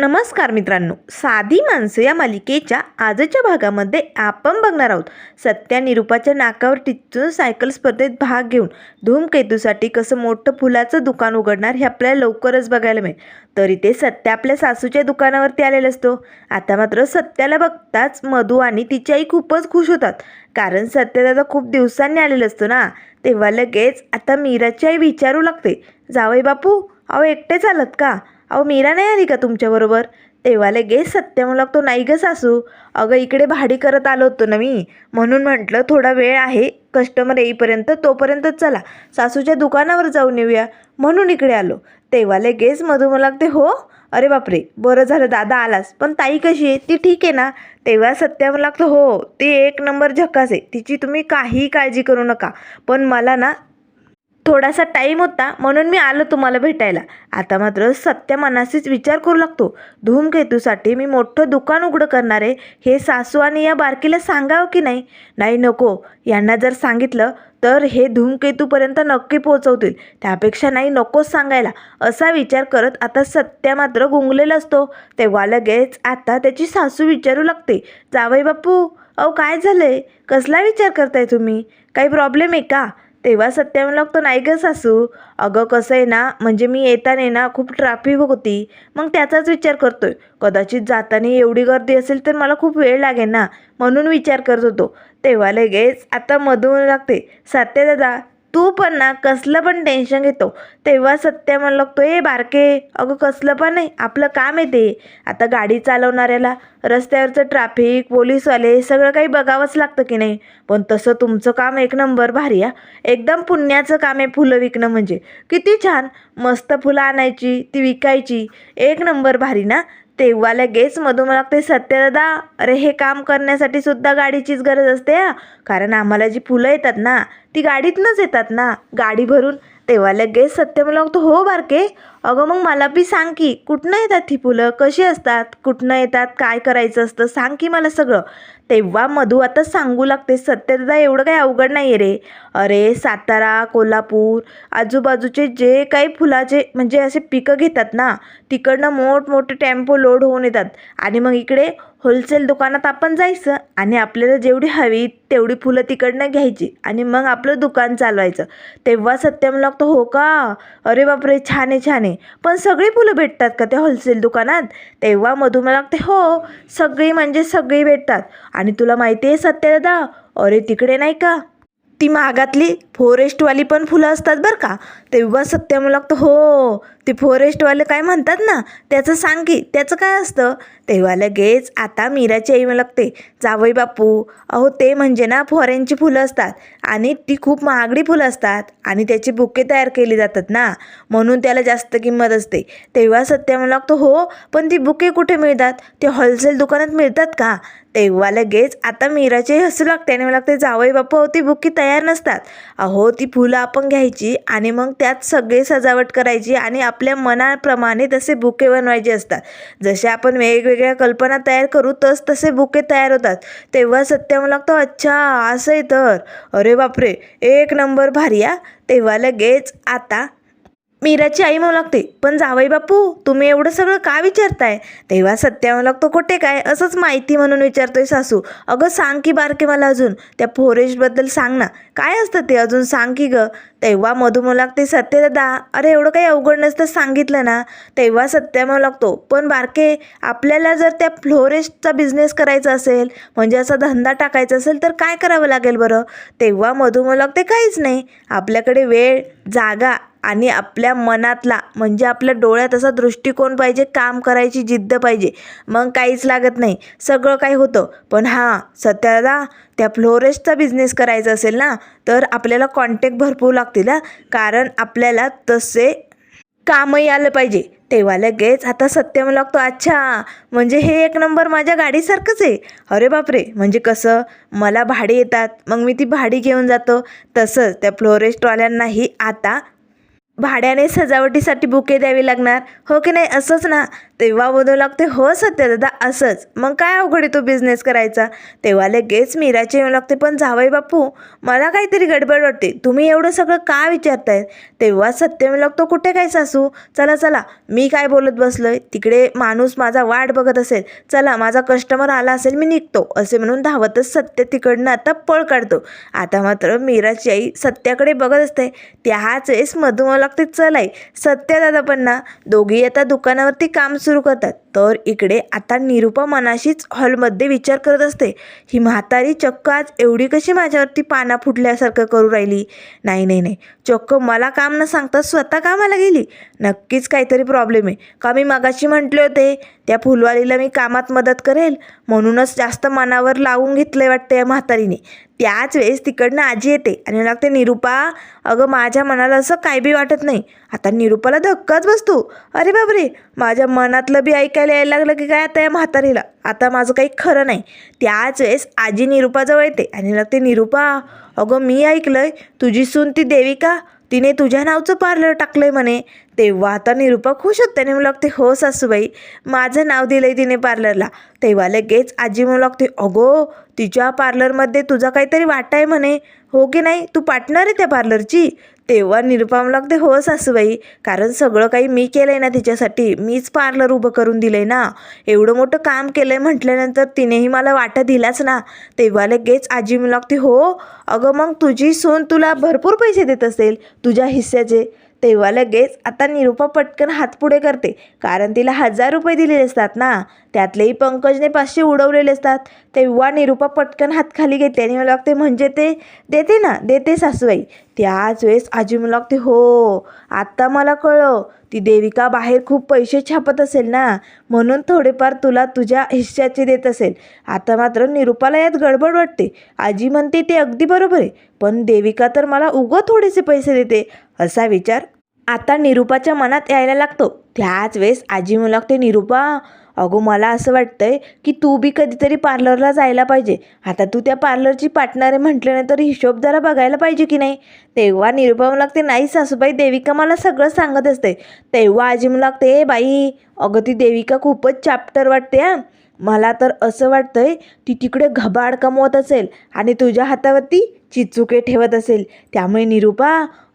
नमस्कार मित्रांनो. साधी माणसं या मालिकेच्या आजच्या भागामध्ये आपण बघणार आहोत. सत्या निरूपाच्या नाकावर टिचून सायकल स्पर्धेत भाग घेऊन धूमकेतूसाठी कसं मोठं फुलाचं दुकान उघडणार हे आपल्याला लवकरच बघायला मिळेल. तरी ते सत्या आपल्या सासूच्या दुकानावरती आलेला असतो. आता मात्र सत्याला बघताच मधू आणि तिची आई खूपच खुश होतात. कारण सत्यदादा खूप दिवसांनी आलेलं असतो ना. तेव्हा लगेच आता मीराची आई विचारू लागते. जावई बापू अहो एकटेच आलत का? अहो मीरा नाही आली का तुमच्याबरोबर? तेव्हा लगेच सत्य म्हणू लागतो. नाही ग सासू. अगं इकडे भाडी करत आलो होतो ना मी. म्हणून म्हटलं थोडा वेळ आहे. कस्टमर येईपर्यंत तोपर्यंत चला. सासूच्या दुकानावर जाऊन येऊया. म्हणून इकडे आलो. तेव्हा लगेच मधू मला लागते हो? अरे बापरे! बरं झालं दादा आलास. पण ताई कशी आहे? ती ठीक आहे ना? तेव्हा सत्या मला लागतं हो ती एक नंबर झकास आहे. तिची तुम्ही काहीही काळजी करू नका. पण मला ना थोडासा टाईम होता म्हणून मी आलो तुम्हाला भेटायला. आता मात्र सत्य मनाशीच विचार करू लागतो. धूमकेतूसाठी मी मोठं दुकान उघडं करणार आहे हे सासू आणि या बारकीला सांगावं की नाही? नाही नको. यांना जर सांगितलं तर हे धूमकेतूपर्यंत नक्की पोहोचवतील. त्यापेक्षा नाही नकोच सांगायला. असा विचार करत आता सत्या मात्र गुंगलेला असतो. तेव्हा लगेच आता त्याची सासू विचारू लागते. जावई बापू अहो काय झालं आहे कसला विचार करताय तुम्ही? काही प्रॉब्लेम आहे का? तेव्हा सत्या म्हणू लागतो नाही गं सासू. अगं कसं आहे ना म्हणजे मी येताना ना खूप ट्रॅफिक होती. मग त्याचाच विचार करतोय. कदाचित जाताना एवढी गर्दी असेल तर मला खूप वेळ लागेल ना म्हणून विचार करत होतो. तेव्हा लगेच आता मधून लागते सत्य दादा तू पण ना कसलं पण टेन्शन घेतो. तेव्हा सत्य म्हणू लागतो ए बारके अगं कसलं पण नाही आपलं काम आहे ते. आता गाडी चालवणाऱ्याला रस्त्यावरचं ट्रॅफिक पोलीसवाले सगळं काही बघावंच लागतं की नाही. पण तसं तुमचं काम एक नंबर भारी आ एकदम पुण्याचं काम आहे फुलं विकणं म्हणजे. किती छान. मस्त फुलं आणायची ती विकायची. एक नंबर भारी ना. तेव्हा लगेच मधू मला सत्य सत्यदादा अरे हे काम करण्यासाठी सुद्धा गाडीचीच गरज असते कारण आम्हाला जी फुलं येतात ना ती गाडीतनंच येतात ना गाडी भरून. तेव्हा लगेच सत्य मला लागतो हो बारके अगं मग मला बी सांग की कुठनं येतात ही फुलं? कशी असतात? कुठनं येतात? काय करायचं असतं? सांग की मला सगळं. तेव्हा मधू आता सांगू लागते सत्यदादा एवढं काही अवघड नाही आहे रे. अरे सातारा कोल्हापूर आजूबाजूचे जे काही फुलाचे म्हणजे असे पिकं घेतात ना तिकडनं मोठमोठे टेम्पो लोड होऊन येतात. आणि मग इकडे होलसेल दुकानात आपण जायचं आणि आपल्याला जेवढी हवी तेवढी फुलं तिकडनं घ्यायची आणि मग आपलं दुकान चालवायचं. तेव्हा सत्यम लागतो हो का? अरे बापरे छान आहे छान आहे. पण सगळी फुलं भेटतात का त्या होलसेल दुकानात? तेव्हा मधुमेला लागते हो सगळी म्हणजे सगळी भेटतात. आणि तुला माहिती आहे सत्यदादा अरे तिकडे नाही का? ती मागातली फॉरेस्टवाली पण फुलं असतात बरं का? तेव्हा सत्यम लागतो लागतं हो ते फॉरेस्टवाले काय म्हणतात ना त्याचं सांग की त्याचं काय असतं? तेव्हा लगेच आता मीराची आई मला लागते जावई बापू. अहो ते म्हणजे ना फॉरेनची फुलं असतात आणि ती खूप महागडी फुलं असतात आणि त्याची बुके तयार केली जातात ना. म्हणून त्याला जास्त किंमत असते. तेव्हा सत्य मला लागतो हो पण ती बुके कुठे मिळतात? ते होलसेल दुकानात मिळतात का? तेव्हा लगेच आता मीराची हसू लागते आणि मला लागते जावई बापू अहो ती बुके तयार नसतात. अहो ती फुलं आपण घ्यायची आणि मग त्यात सगळी सजावट करायची आणि आपल्या मनाप्रमाणे तसे बुके बनवायचे असतात. जसे आपण वेगवेगळ्या कल्पना तयार करू तस तसे बुके तयार होतात. तेव्हा सत्य मला अच्छा असं आहे तर. अरे बापरे एक नंबर भारी आ तेव्हा लगेच आता मीराची आई म्हणू लागते पण जावई बापू तुम्ही एवढं सगळं का विचारताय? तेव्हा सत्या म्हणू लागतो कुठे काय? असंच माहिती म्हणून विचारतोय सासू. अगं सांग की बारके मला अजून. त्या फॉरेस्टबद्दल सांग ना. काय असतं ते अजून? सांग की गं. तेव्हा मधू म्हणू लागते सत्यदादा अरे एवढं काही अवघड नसतं सांगितलं ना. तेव्हा सत्या म्हणू लागतो पण बारके आपल्याला जर त्या फ्लोरेस्टचा बिझनेस करायचा असेल म्हणजे असा धंदा टाकायचा असेल तर काय करावं लागेल बरं? तेव्हा मधू म्हणू लागते काहीच नाही. आपल्याकडे वेळ जागा आणि आपल्या मनातला म्हणजे आपल्या डोळ्यात असा दृष्टिकोन पाहिजे काम करायची जिद्द पाहिजे. मग काहीच लागत नाही. सगळं काही होतं. पण हां सध्याला त्या फ्लोरेस्टचा बिझनेस करायचा असेल ना तर आपल्याला कॉन्टॅक्ट भरपूर लागतील हां. कारण आपल्याला तसे कामही आलं पाहिजे. तेव्हा लगेच आता सत्य मला लागतो अच्छा म्हणजे हे एक नंबर माझ्या गाडीसारखंच आहे. अरे बापरे म्हणजे कसं? मला भाडी येतात. मग मी ती भाडी घेऊन जातो. तसंच त्या फ्लोरेस्टवाल्यांनाही आता भाड्याने सजावटीसाठी बुके द्यावी लागणार. हो की नाही? असंच ना? तेव्हा बोलू लागते हो सत्य दादा असंच. मग काय अवघड आहे तो बिझनेस करायचा? तेव्हा लगेच मीराचे येऊ लागते पण जावई बापू मला काहीतरी गडबड वाटते. तुम्ही एवढं सगळं का विचारताय तेव्हा सत्य येऊ लागतो कुठे काय सासू? चला चला. मी काय बोलत बसलोय? तिकडे माणूस माझा वाट बघत असेल. चला माझा कस्टमर आला असेल मी निघतो. असे म्हणून धावतच सत्य तिकडनं आता पळ काढतो. आता मात्र मीराची आई सत्याकडे बघत असते. त्याच वेळेस मधुमा म्हणू लागते चलाय सत्य दादा पण ना. दोघी आता दुकानावरती काम सुरू सुरू करतात. तर इकडे आता निरुपा मनाशीच हॉलमध्ये विचार करत असते. ही म्हातारी चक्क आज एवढी कशी माझ्यावरती पाना फुटल्यासारखं करू राहिली? नाही नाही नाही. चक्क मला काम न सांगता स्वतः कामाला गेली. नक्कीच काहीतरी प्रॉब्लेम आहे. का मी मगाशी म्हटले होते त्या फुलवालीला मी कामात मदत करेल. म्हणूनच जास्त मनावर लावून घेतलं वाटतं या म्हातारीने. त्याच वेळेस तिकडनं आजी येते आणि लागते निरुपा अगं माझ्या मनाला असं काय बी वाटत नाही. आता निरुपाला धक्काच बसतो. अरे बापरे! माझ्या मनातलं बी ऐकायला यायला लागलं की काय आता या म्हातारीला? आता माझं काही खरं नाही. त्याच वेळेस आजी निरुपाजवळ येते आणि लागते निरुपा अगं मी ऐकलं आहे तुझी सून ती देविका तिने तुझ्या नावचं पार्लर टाकलं आहे म्हणे. तेव्हा आता निरुपा खुश होते आणि म्हणू लागते हो सासूबाई माझं नाव दिलं आहे तिने पार्लरला. तेव्हा लगेच आजी म्हणू लागते अगो तिच्या पार्लरमध्ये तुझा काहीतरी वाटा आहे म्हणे. हो की नाही? तू पार्टनर आहे त्या पार्लरची? तेव्हा निरुपा ते लागते हो सासूबाई कारण सगळं काही मी केलं आहे ना तिच्यासाठी मीच पार्लर उभं करून दिलं आहे ना. एवढं मोठं काम केलं आहे म्हटल्यानंतर तिनेही मला वाटा दिलाच ना. तेव्हा लगेच आजी म्हणू लागते हो अगं मग तुझी सून तुला भरपूर पैसे देत असेल तुझ्या हिस्स्याचे. तेव्हा लगेच आता निरुपा पटकन हात पुढे करते. कारण तिला हजार रुपये दिलेले असतात ना. त्यातलेही पंकजने पाचशे उडवलेले असतात. तेव्हा निरुपा पटकन हात खाली घेते आणि मला लागते म्हणजे ते देते ना. देते सासूबाई. त्याच वेळेस आजी मला लागते हो आत्ता मला कळलं. ती देविका बाहेर खूप पैसे छापत असेल ना. म्हणून थोडेफार तुला तुझ्या हिश्श्याचे देत असेल. आता मात्र निरुपाला यात गडबड वाटते. आजी म्हणते ते अगदी बरोबर आहे. पण देविका तर मला उगं थोडेसे पैसे देते. असा विचार आता निरुपाच्या मनात यायला लागतो. त्याच वेळेस आजी म्हणू लागते निरुपा अगो मला असं वाटतंय की तू बी कधीतरी पार्लरला जायला पाहिजे. आता तू त्या पार्लरची पार्टनर आहे म्हटल्यानंतर हिशोब जरा बघायला पाहिजे की नाही? तेव्हा निरुपा म्हणू लागते नाही सासूबाई देविका मला सगळं सांगत असते. तेव्हा आजी म्हणू लागते ए बाई अगं ती देविका खूपच चॅप्टर वाटते हां. मला तर असं वाटतंय ती तिकडे घबाड कमवत असेल आणि तुझ्या हातावरती चिचुके ठेवत असेल. त्यामुळे निरुपा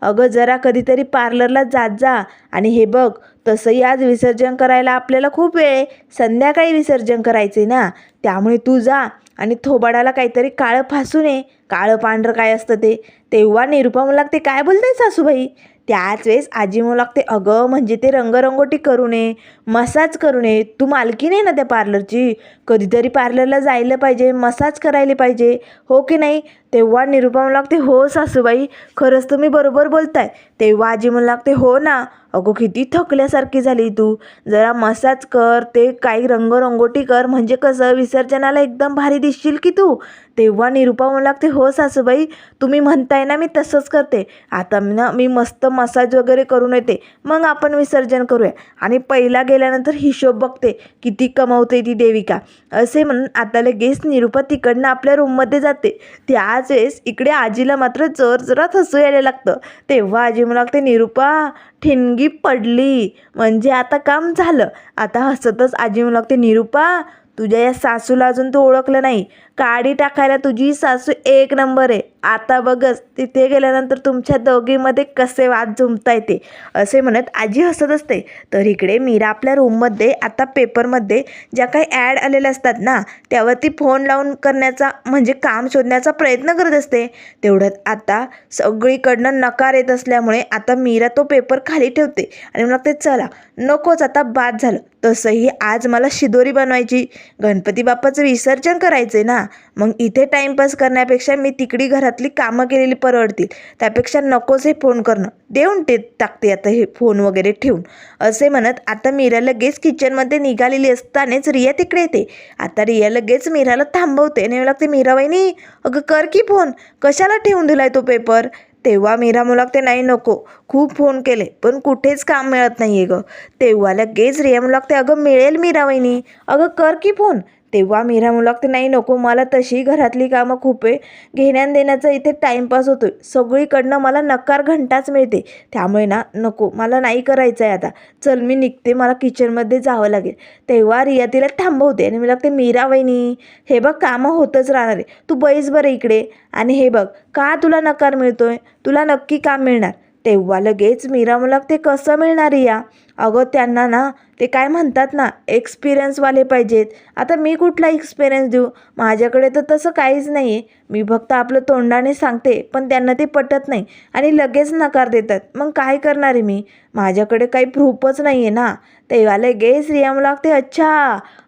अगं जरा कधीतरी पार्लरला जात जा. आणि हे बघ तसंही आज विसर्जन करायला आपल्याला खूप वेळ आहे. संध्याकाळी विसर्जन करायचे ना. त्यामुळे तू जा आणि थोबाडाला काहीतरी काळं फासू नये काळं पांढरं काय असतं ते? तेव्हा निरुपा म्हणू लागते काय बोलते सासूबाई? त्याच वेळेस आजी म्हणू लागते अगं म्हणजे ते रंगरंगोटी करू नये मसाज करू नये. तू मालकी नाही ना त्या पार्लरची? कधीतरी पार्लरला जायला पाहिजे मसाज करायला पाहिजे. हो की नाही? तेव्हा निरुपा म्हणू लागते हो सासूबाई खरंच तुम्ही बरोबर बोलताय. तेव्हा आजी म्हणू लागते हो ना. अगो किती थकल्यासारखी झाली तू. जरा मसाज कर ते काही रंगरंगोटी कर म्हणजे कसं विसर्जनाला एकदम भारी दिसशील की तू. तेव्हा निरुपा म्हणू लागते हो सासूबाई तुम्ही म्हणताय ना मी तसंच करते. आता मी ना मी मस्त मसाज वगैरे करून येते. मग आपण विसर्जन करूया. आणि पहिला गेल्यानंतर हिशोब बघते किती कमवते ती देविका. असे म्हणून आता लगेच निरुपा तिकडनं आपल्या रूममध्ये जाते. त्याच वेळेस इकडे आजीला मात्र जर जरात हसू यायला लागतं. तेव्हा आजी म्हणू लागते निरुपा ठिणगी पडली. म्हणजे आता काम झालं. आता हसतच आजी म्हणू लागते निरुपा तुझ्या या सासूला अजून तू ओळखलं नाही. काडी टाकायला तुझी सासू एक नंबर आहे. आता बघच तिथे गेल्यानंतर तुमच्या दोघीमध्ये कसे वाद जुंपता येते असे म्हणत आजी हसत असते. तर इकडे मीरा आपल्या रूममध्ये आता पेपरमध्ये ज्या काही ॲड आलेल्या असतात ना त्यावरती फोन लावून करण्याचा म्हणजे काम शोधण्याचा प्रयत्न करत असते. तेवढ्यात आता सगळीकडनं नकार येत असल्यामुळे आता मीरा तो पेपर खाली ठेवते. आणि मग ते चला नकोच आता बाद झालं. तसंही आज मला शिदोरी बनवायची. गणपती बाप्पाचं विसर्जन करायचं आहे ना. मग इथे टाईमपास करण्यापेक्षा मी तिकडी घरातली कामं केलेली परवडतील. त्यापेक्षा नकोच हे फोन करणं. देऊन ते टाकते आता हे फोन वगैरे ठेवून. असे म्हणत आता मीरा लगेच किचनमध्ये निघालेली असतानाच रिया तिकडे येते. आता रिया लगेच मीराला थांबवते. आणि लागते मीराबाईनी अगं कर की फोन. कशाला ठेवून दिलाय तो पेपर? तेव्हा मीरा मुलाक ते नाही नको. खूप फोन केले पण कुठेच काम मिळत नाही आहे गं. तेव्हा लगेच रिया मुलाक ते अगं मिळेल मीरा वहिनी. अगं कर की फोन. तेव्हा मीरा म्हणू ते नाही नको मला तशी घरातली कामं खूप आहे. घेण्यान देण्याचा इथे टाईमपास होतो सगळीकडनं मला नकार घंटाच मिळते. त्यामुळे ना नको मला नाही करायचं आहे आता. चल मी निघते मला किचनमध्ये जावं लागेल. तेव्हा रिया तिला थांबवते आणि मी लागते मीरा वहिनी हे बघ कामं होतच राहणार आहे. तू बैस बरं इकडे. आणि हे बघ का तुला नकार मिळतोय? तुला नक्की काम मिळणार. तेव्हा लगेच मीरा मुलाक ते कसं मिळणार रिया? अगं त्यांना ना ते काय म्हणतात ना एक्सपिरियन्सवाले पाहिजेत. आता मी कुठला एक्सपिरियन्स देऊ? माझ्याकडे तर तसं काहीच नाही आहे मी फक्त आपलं तोंडाने सांगते पण त्यांना ते पटत नाही आणि लगेच नकार देतात. मग काय करणार आहे मी? माझ्याकडे काही प्रूफच नाही आहे ना. तेव्हा गेस रिया मला लागते अच्छा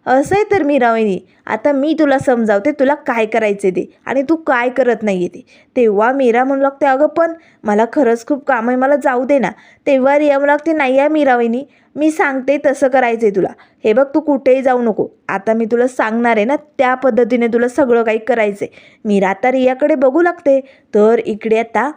असं आहे तर मी वहिनी. आता मी तुला समजावते तुला काय करायचे ते आणि तू काय करत नाही आहे ते. तेव्हा मीरा म्हणू लागते अगं पण मला खरंच खूप काम आहे मला जाऊ दे ना. तेव्हा रियाम लागते नाही आहे मीरा मी सांगते तसं करायचं आहे तुला. हे बघ तू कुठेही जाऊ नको. आता मी तुला सांगणार आहे ना त्या पद्धतीने तुला सगळं काही करायचं आहे मी आता रियाकडे बघू लागते. तर इकडे आता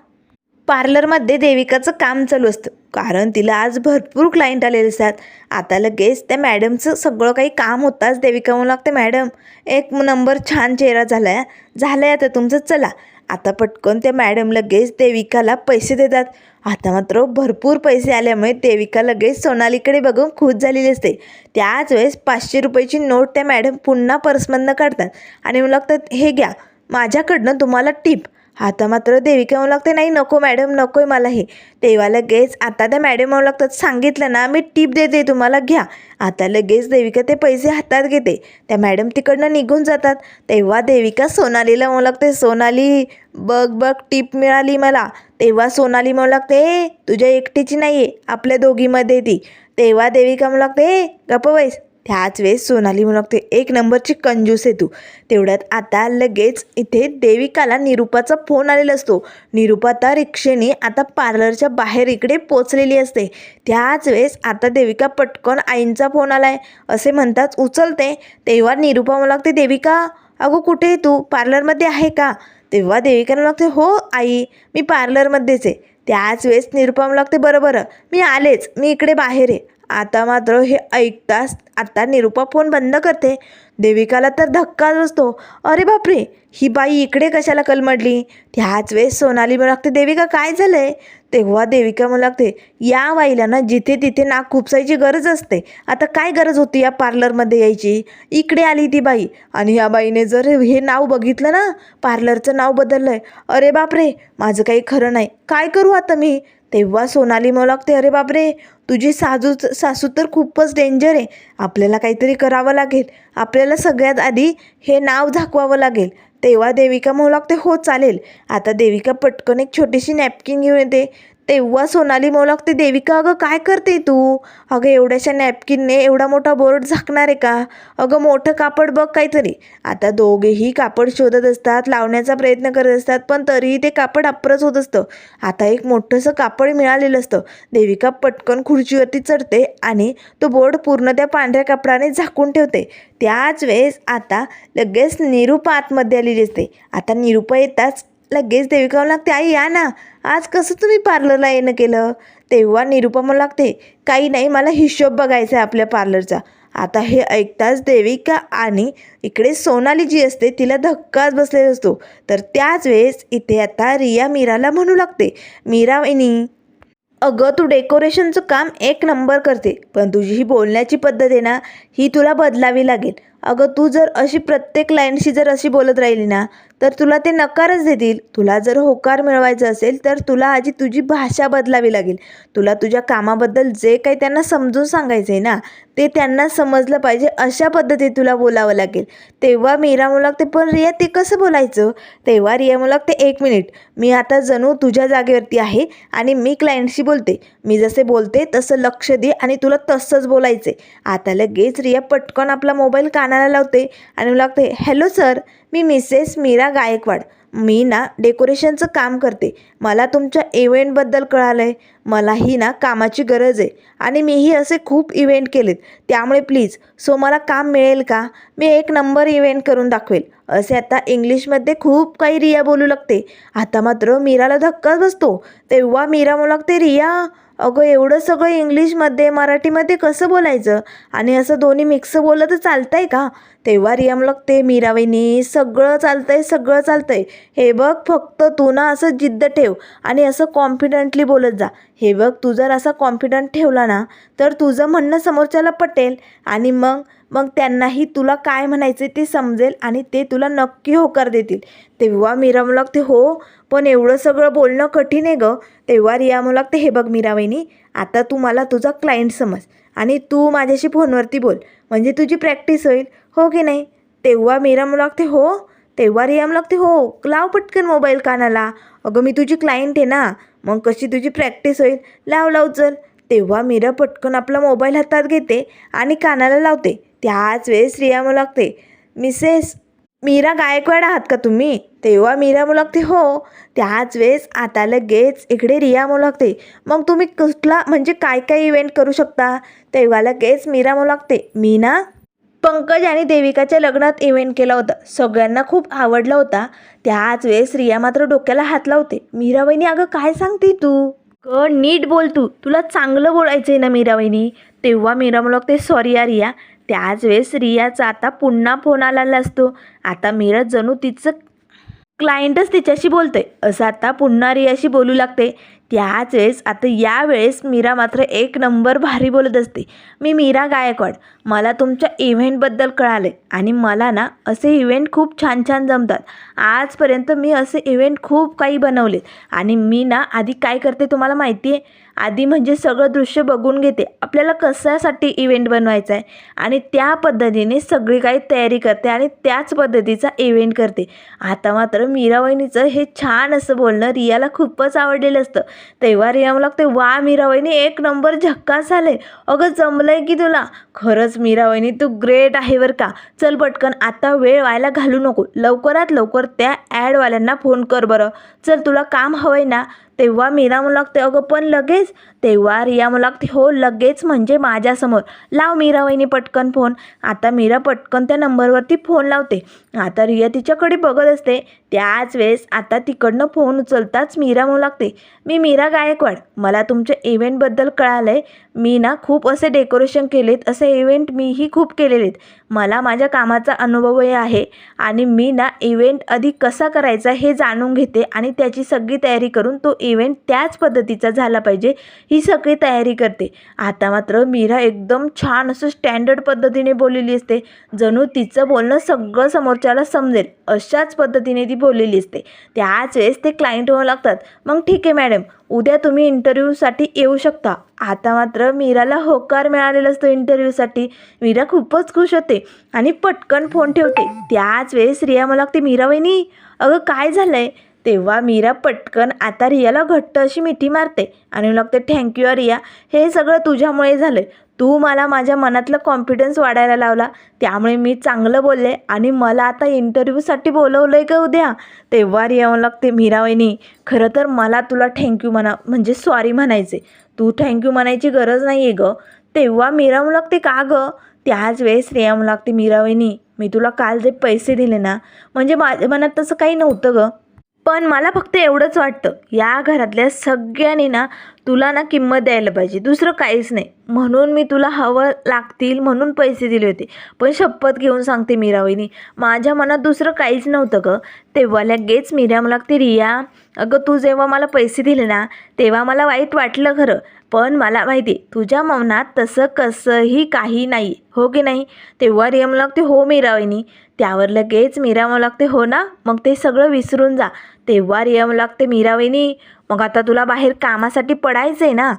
पार्लरमध्ये देविकाचं काम चालू असतं. कारण तिला आज भरपूर क्लायंट आलेले असतात. आता लगेच त्या मॅडमचं सगळं काही काम होताच देविका म्हणू लागते मॅडम एक नंबर छान चेहरा झाला आहे झालं आहे आता तुमचं चला. आता पटकन त्या मॅडम लगेच देविकाला पैसे देतात. आता मात्र भरपूर पैसे आल्यामुळे देविका लगेच सोनालीकडे बघून खुश झालेली असते. त्याच वेळेस पाचशे रुपयाची नोट त्या मॅडम पुन्हा पर्समधनं काढतात आणि मग लागतात हे घ्या माझ्याकडनं तुम्हाला टिप. आता मात्र देविका म्हणू लागते नाही नको मॅडम नको आहे मला हे. तेव्हा लगेच आता त्या मॅडम म्हणू लागतात सांगितलं ना मी टीप देते तुम्हाला घ्या. आता लगेच देविका ते पैसे हातात घेते. त्या मॅडम तिकडनं निघून जातात. तेव्हा देविका सोनालीला म्हणू लागते सोनाली बघ बघ टीप मिळाली मला. तेव्हा सोनाली म्हणू लागते "ए, तुझ्या एकटीची नाही आहे आपल्या दोघीमध्ये ती. तेव्हा देविका म्हणू लागते "ए, गप्प वैस त्याच वेळेस सोनाली म्हणू लागते एक नंबरची कंजूस आहे तू. तेवढ्यात आता लगेच इथे देविकाला निरुपाचा फोन आलेला असतो. निरुपा त्या रिक्षेने आता पार्लरच्या बाहेर इकडे पोचलेली असते. त्याच वेळेस आता देविका पटकन आईंचा फोन आलाय. असे म्हणताच उचलते. तेव्हा निरुपा म्हणू लागते देविका अगो कुठे आहे तू? पार्लरमध्ये आहे का? तेव्हा देविकाला म्हणू लागते हो आई मी पार्लरमध्येच आहे. त्याच वेळेस निरुपम लागते बरं बरं मी आलेच मी इकडे बाहेर आहे. आता मात्र हे ऐकताच आता निरुपा फोन बंद करते. देविकाला तर धक्काच बसतो. अरे बापरे ही बाई इकडे कशाला कलमडली? त्याच वेळेस सोनाली म्हणू लागते देविका काय झालंय? तेव्हा देविका म्हणू लागते या बाईला ना जिथे तिथे नाक खुपसायची गरज असते. आता काय गरज होती या पार्लरमध्ये यायची? इकडे आली ती बाई. आणि या बाईने जर हे नाव बघितलं ना पार्लरचं नाव बदललंय. अरे बापरे माझं काही खरं नाही. काय करू आता मी? तेव्हा सोनाली म्हणू लागते अरे बापरे तुझी साजू सासू तर खूपच डेंजर आहे. आपल्याला काहीतरी करावं लागेल. आपल्याला सगळ्यात आधी हे नाव झाकवावं लागेल. तेव्हा देविका म्हणू लागते हो चालेल. आता देविका पटकन एक छोटीशी नॅपकिन घेऊन येते. तेव्हा सोनाली म्हणू लागते देविका अगं काय करते तू? अगं एवढ्याशा नॅपकिनने एवढा मोठा बोर्ड झाकणार आहे का? अगं मोठं कापड बघ काहीतरी. आता दोघेही कापड शोधत असतात लावण्याचा प्रयत्न करत असतात पण तरीही ते कापड अप्रच होत असतं. आता एक मोठंसं कापड मिळालेलं असतं. देविका पटकन खुर्चीवरती चढते आणि तो बोर्ड पूर्ण त्या पांढऱ्या कापडाने झाकून ठेवते. त्याच वेळेस आता लगेच निरूपा आतमध्ये आलेली असते आता निरूपा येताच लगेच देविका लागते आई या ना. आज कसं तुम्ही पार्लरला येणं केलं? तेव्हा निरुपमा लागते काही नाही मला हिशोब बघायचा आहे आपल्या पार्लरचा आता हे ऐकताच देविका आणि इकडे सोनाली जी असते तिला धक्काच बसलेला असतो. तर त्याच वेळेस इथे आता रिया मीराला म्हणू लागते मीरा वहिनी अगं तू डेकोरेशनचं काम एक नंबर करते पण तुझी ही बोलण्याची पद्धत आहे ना ही तुला बदलावी लागेल. अगं तू जर अशी प्रत्येक लाईनशी जर अशी बोलत राहिली ना तर तुला ते नकारच देतील. तुला जर होकार मिळवायचं असेल तर तुला आधी तुझी भाषा बदलावी लागेल. तुला तुझ्या कामाबद्दल जे काही त्यांना समजून सांगायचं आहे ना ते त्यांना समजलं पाहिजे अशा पद्धतीत तुला बोलावं लागेल. तेव्हा मीरा मुलाक ते पण रिया ते कसं बोलायचं? तेव्हा रिया मुलाक ते एक मिनिट. मी आता जणू तुझ्या जागेवरती आहे आणि मी क्लायंटशी बोलते. मी जसे बोलते तसं लक्ष दे आणि तुला तसंच बोलायचे आता लगेच रिया पटकन आपला मोबाईल कानाला लावते आणि म्हणू लागते हॅलो सर मी मिसेस मीरा गायकवाड. मी ना डेकोरेशनचं काम करते. मला तुमच्या इव्हेंटबद्दल कळालं आहे मलाही ना कामाची गरज आहे. आणि मीही असे खूप इव्हेंट केलेत. त्यामुळे प्लीज सो मला काम मिळेल का? मी एक नंबर इव्हेंट करून दाखवेल. असे आता इंग्लिशमध्ये खूप काही रिया बोलू लागते. आता मात्र मीराला धक्काच बसतो. तेव्हा मीरा म्हणू लागते रिया अगं एवढं सगळं इंग्लिशमध्ये मराठीमध्ये कसं बोलायचं? आणि असं दोन्ही मिक्स बोललं तर चालतं आहे का? तेव्हा रिया लागते मीराबाईनी सगळं चालतं आहे सगळं चालतं आहे हे बघ फक्त तू ना असं जिद्द ठेव आणि असं कॉन्फिडंटली बोलत जा. हे बघ तू जर असा कॉन्फिडंट ठेवला ना तर तुझं म्हणणं समोरच्याला पटेल आणि मग मग त्यांनाही तुला काय म्हणायचे ते समजेल आणि ते तुला नक्की होकार देतील. तेव्हा मीरा मुलागते हो पण एवढं सगळं बोलणं कठीण आहे गं. तेव्हा रिया मला लागते हे बघ मीराबाईनी आता तू मला तुझा क्लायंट समज आणि तू माझ्याशी फोनवरती बोल. म्हणजे तुझी प्रॅक्टिस होईल. हो की नाही? तेव्हा मीरा मुलागते हो. तेव्हा रिया मला हो लाव पटकन मोबाईल कानाला. अगं मी तुझी क्लायंट आहे ना मग कशी तुझी प्रॅक्टिस होईल? लाव लाव चल. तेव्हा मीरा पटकन आपला मोबाईल हातात घेते आणि कानाला लावते. त्याच वेळेस रिया मुलागते लागते मिसेस मीरा गायकवाड आहात का तुम्ही? तेव्हा मीरा मुलागते हो. त्याच वेळेस आता लगेच इकडे रिया मुलागते मग तुम्ही कुठला म्हणजे काय काय इव्हेंट करू शकता? तेव्हा लगेच मीरा मुलागते मी ना पंकज आणि देविकाच्या लग्नात इव्हेंट केला होता. सगळ्यांना खूप आवडला होता. त्याच वेळेस रिया मात्र डोक्याला हात लावते. मीराबाईनी अगं काय सांगते तू? ग नीट बोल तू. तुला चांगलं बोलायचं आहे ना मीराबाईनी. तेव्हा मीरा मला लागते सॉरी या रिया. त्याच वेळेस रियाचा आता पुन्हा फोन आलेला असतो. आता मीरा जणू तिचं क्लायंटच तिच्याशी बोलते असं आता पुन्हा रियाशी बोलू लागते. त्याच वेळेस आता यावेळेस मीरा मात्र एक नंबर भारी बोलत असते. मी मीरा गायकवाड. मला तुमच्या इव्हेंटबद्दल कळाले आणि मला ना असे इव्हेंट खूप छान छान जमतात. आजपर्यंत मी असे इव्हेंट खूप काही बनवले आणि मी ना आधी काय करते तुम्हाला माहिती आहे आधी म्हणजे सगळं दृश्य बघून घेते. आपल्याला कशासाठी इव्हेंट बनवायचा आहे आणि त्या पद्धतीने सगळी काही तयारी करते आणि त्याच पद्धतीचा इव्हेंट करते. आता मात्र मीरावहिनीचं हे छान असं बोलणं रियाला खूपच आवडलेलं असतं. तेव्हा रिया मला लागते वा मीरावहिनी एक नंबर झक्कास झाले अगं जमलं आहे की तुला? खरंच मीरावहिनी तू ग्रेट आहे बरं का. चल पटकन आता वेळ व्हायला घालू नको. लवकरात लवकर त्या ॲडवाल्यांना फोन कर बरं. चल तुला काम हवं आहे ना तेव्हा मीरा म्हणू लागते अगं पण लगेच तेव्हा रिया म्हणू लागते हो लगेच म्हणजे माझ्यासमोर. लाव मीरा वहिनी पटकन फोन आता मीरा पटकन त्या नंबरवरती फोन लावते. आता रिया तिच्याकडे बघत असते. त्याच वेळेस आता तिकडनं फोन उचलताच मीरा म्हणू लागते मी मीरा गायकवाड. मला तुमच्या इव्हेंटबद्दल कळालं आहे मी ना खूप असे डेकोरेशन केलेत असे इव्हेंट मीही खूप केलेले आहेत मला माझ्या कामाचा अनुभवही आहे आणि मी ना इव्हेंट आधी कसा करायचा हे जाणून घेते आणि त्याची सगळी तयारी करून तो इव्हेंट त्याच पद्धतीचा झाला पाहिजे ही सगळी तयारी करते. आता मात्र मीरा एकदम छान असं स्टँडर्ड पद्धतीने बोललेली असते. जणू तिचं बोलणं सगळं समोरच्याला समजेल अशाच पद्धतीने ती बोललेली असते. त्याच वेळेस ते क्लायंट होऊ लागतात. मग ठीक आहे मॅडम उद्या तुम्ही इंटरव्ह्यूसाठी येऊ शकता. आता मात्र मीराला होकार मिळालेला असतो इंटरव्ह्यूसाठी मीरा खूपच खुश होते. आणि पटकन फोन ठेवते. त्याच वेळेस रिया मला लागते मीरा वहिनी अगं काय झालं आहे तेव्हा मीरा पटकन आता रियाला घट्ट अशी मिठी मारते आणि लागते थँक्यू रिया. हे सगळं तुझ्यामुळे झालं तू मला माझ्या मनातलं कॉन्फिडन्स वाढायला लावला. त्यामुळे मी चांगलं बोलले आणि मला आता इंटरव्ह्यूसाठी बोलवलं आहे का उद्या. तेव्हा रिया मला लागते मीरावहिनी खरं तर मला तुला थँक्यू म्हणा म्हणजे सॉरी म्हणायचे तू थँक्यू म्हणायची गरज नाही आहे गं. तेव्हा मीरा मला लागते का गं? त्याच वेळेस रिया मला लागते मीरावहिनी मी तुला काल जे पैसे दिले ना म्हणजे माझ्या मनात तसं काही नव्हतं गं. पण मला फक्त एवढंच वाटतं या घरातल्या सगळ्यांनी ना तुला ना किंमत द्यायला पाहिजे दुसरं काहीच नाही. म्हणून मी तुला हवं लागतील म्हणून पैसे दिले होते. पण शपथ घेऊन सांगते मीरावहिनी माझ्या मनात दुसरं काहीच नव्हतं गं. तेव्हा लगेच मीरा मला लागते रिया अगं तू जेव्हा मला पैसे दिले ना तेव्हा मला वाईट वाटलं खरं. पण मला माहिती तुझ्या मनात तसं कसंही काही नाही हो की नाही? तेव्हा रिया लागते हो मीरावहिनी त्यावर लगेच मीरा म्हणू लागते हो ना? मग ते सगळं विसरून जा. तेव्हा रिया मला लागते मीरावहिनी मग आता तुला बाहेर कामासाठी पडायचं आहे ना?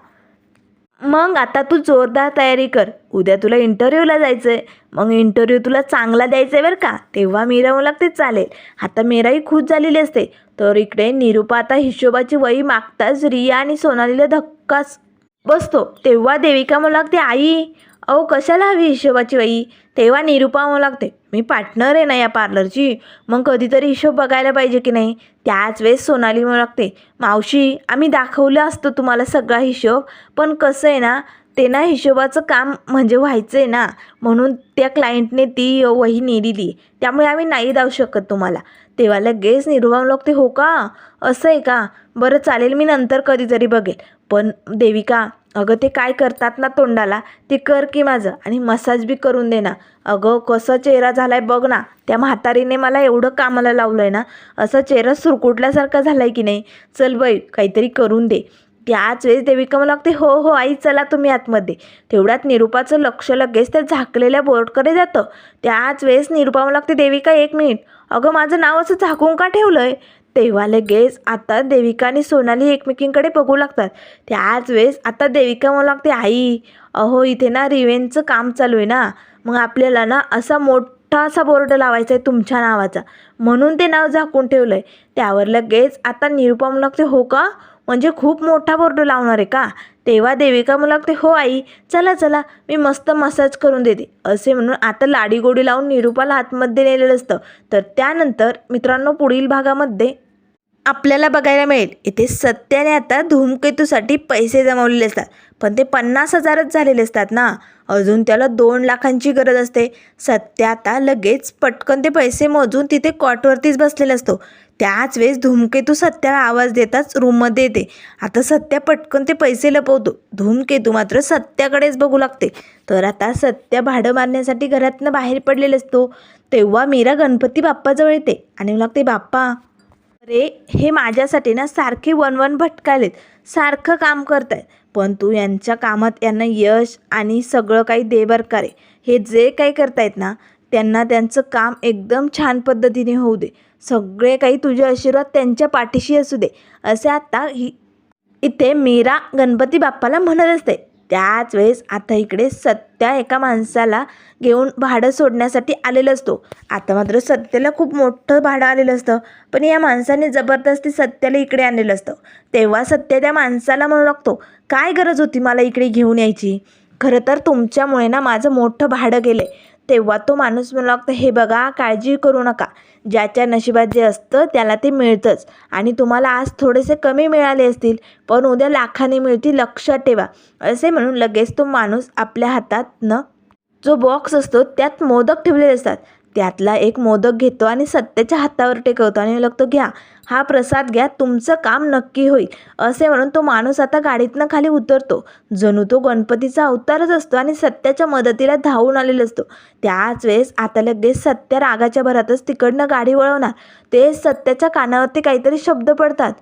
मग आता तू जोरदार तयारी कर. उद्या तुला इंटरव्ह्यूला जायचं आहे मग इंटरव्ह्यू तुला चांगला द्यायचा आहे बरं का? तेव्हा मीरा मला लागते चालेल. आता मीराही खुश झालेली असते. तर इकडे निरुपा आता हिशोबाची वही मागताच रिया आणि सोनालीला धक्काच बसतो. तेव्हा देविका मला लागते आई अहो कशाला हवी हिशोबाची बाई? तेव्हा निरुपा मला लागते मी पार्टनर आहे ना या पार्लरची मग कधीतरी हिशोब बघायला पाहिजे की नाही? त्याच वेळेस सोनाली मला लागते मावशी आम्ही दाखवलं असतं तुम्हाला सगळा हिशोब पण कसं आहे ना ते ना हिशोबाचं काम म्हणजे व्हायचं आहे ना म्हणून त्या क्लायंटने ती वही नेलेली त्यामुळे आम्ही नाही जाऊ शकत तुम्हाला. तेव्हा लगेच निर्वाह लागते हो का? असं आहे का? बरं चालेल मी नंतर कधीतरी बघेल. पण देविका अगं ते काय करतात ना तोंडाला? ते कर की माझं आणि मसाज बी करून दे ना. अगं कसं चेहरा झाला आहे बघ ना. त्या म्हातारीने मला एवढं कामाला लावलं आहे ना. असा चेहरा सुरकुटल्यासारखा झाला आहे की नाही? चल बाई काहीतरी करून दे. त्याच वेळेस देविका मला लागते हो हो आई चला तुम्ही आतमध्ये. तेवढ्यात निरुपाचं लक्ष लगेच त्या झाकलेल्या बोर्डकडे जातं. त्याच वेळेस निरुपा मला लागते देविका एक मिनिट. अगं माझं नाव असं झाकून का ठेवलं आहे तेव्हा लगेच आता देविका आणि सोनाली एकमेकींकडे बघू लागतात. त्याच वेळेस आता देविका मला लागते आई अहो इथे ना रिवेंजचं काम चालू आहे ना. मग आपल्याला ना असा मोठा असा बोर्ड लावायचा आहे तुमच्या नावाचा. म्हणून ते नाव झाकून ठेवलं आहे त्यावर लगेच आता निरुपा म्हणू लागते हो का? म्हणजे खूप मोठा बोर्ड लावणार आहे का? तेव्हा देविका मला लागते हो आई चला चला मी मस्त मसाज करून देते. असे म्हणून आता लाडीगोडी लावून निरुपाला आतमध्ये नेलेलं असतं. तर त्यानंतर मित्रांनो पुढील भागामध्ये आपल्याला बघायला मिळेल. इथे सत्याने आता धूमकेतूसाठी पैसे जमवलेले असतात. पण ते पन्नास हजारच झालेले असतात ना? अजून त्याला दोन लाखांची गरज असते. सत्या आता लगेच पटकन ते पैसे मोजून तिथे कॉटवरतीच बसलेला असतो. त्याच वेळेस धूमकेतू सत्याला आवाज देताच रूममध्ये येते आता सत्या पटकन ते पैसे लपवतो. धूमकेतू मात्र सत्याकडेच बघू लागते. तर आता सत्या भाडं मारण्यासाठी घरातनं बाहेर पडलेला असतो. तेव्हा मीरा गणपती बाप्पाजवळ येते आणि म्हणू लागते बाप्पा अरे हे माझ्यासाठी ना सारखे वन वन भटकायलेत. सारखं काम करत आहेत पण तू यांच्या कामात यांना यश आणि सगळं काही दे का रे. हे जे काही करतायत ना त्यांना त्यांचं काम एकदम छान पद्धतीने होऊ दे. सगळे काही तुझे आशीर्वाद त्यांच्या पाठीशी असू दे. असे आता ही इथे मीरा गणपती बाप्पाला म्हणत असते. त्याच वेळेस आता इकडे सत्या एका माणसाला घेऊन भाडं सोडण्यासाठी आलेलं असतो. आता मात्र सत्याला खूप मोठं भाडं आलेलं असतं. पण या माणसाने जबरदस्ती सत्याला इकडे आणलेलं असतं. तेव्हा सत्या त्या माणसाला म्हणू लागतो काय गरज होती मला इकडे घेऊन यायची? खरं तर तुमच्यामुळे ना माझं मोठं भाडं गेलं तेव्हा तो माणूस म्हणू लागतो हे बघा काळजी करू नका. ज्याच्या नशिबात जे असतं त्याला ते मिळतंच. आणि तुम्हाला आज थोडेसे कमी मिळाले असतील पण उद्या लाखाने मिळतील लक्षात ठेवा. असे म्हणून लगेच तो माणूस आपल्या हातात न जो बॉक्स असतो त्यात मोदक ठेवलेले असतात. त्यातला एक मोदक घेतो आणि सत्याच्या हातावर टेकवतो आणि लागतो घ्या हा प्रसाद घ्या तुमचं काम नक्की होईल. असे म्हणून तो माणूस आता गाडीतनं खाली उतरतो. जणू तो गणपतीचा अवतारच असतो आणि सत्याच्या मदतीला धावून आलेला असतो. त्याच वेळेस आता लगेच सत्या रागाच्या भरातच तिकडनं गाडी वळवणार. ते सत्याच्या कानावरती काहीतरी शब्द पडतात.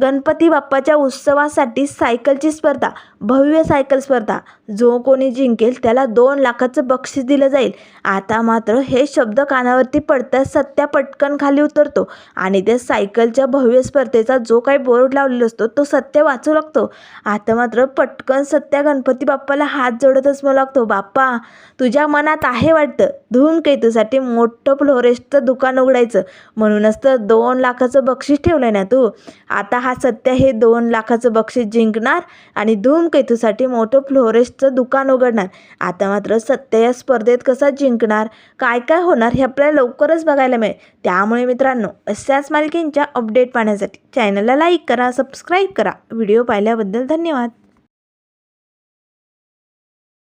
गणपती बाप्पाच्या उत्सवासाठी सायकलची स्पर्धा भव्य सायकल स्पर्धा. जो कोणी जिंकेल त्याला दोन लाखाचं बक्षीस दिलं जाईल. आता मात्र हे शब्द कानावरती पडताच सत्या पटकन खाली उतरतो आणि त्या सायकलच्या भव्य स्पर्धेचा जो काही बोर्ड लावलेला असतो तो सत्य वाचू लागतो. आता मात्र पटकन सत्या गणपती बाप्पाला हात जोडतच मला लागतो. बाप्पा तुझ्या मनात आहे वाटतं धूमकेतूसाठी मोठं फ्लोरेस्टचं दुकान उघडायचं. म्हणूनच तर दोन लाखाचं बक्षीस ठेवलं आहे ना तू? आता हा सत्य हे दोन लाखाचं बक्षीस जिंकणार आणि धूमकेतूसाठी मोठं फ्लोरेस्टचं दुकान उघडणार. आता मात्र सत्य या स्पर्धेत कसा जिंकणार काय काय होणार हे आपल्याला लवकरच बघायला मिळेल. त्यामुळे मित्रांनो अशाच मालकींच्या अपडेट पाहण्यासाठी चॅनलला लाईक करा सबस्क्राईब करा. व्हिडिओ पाहिल्याबद्दल धन्यवाद.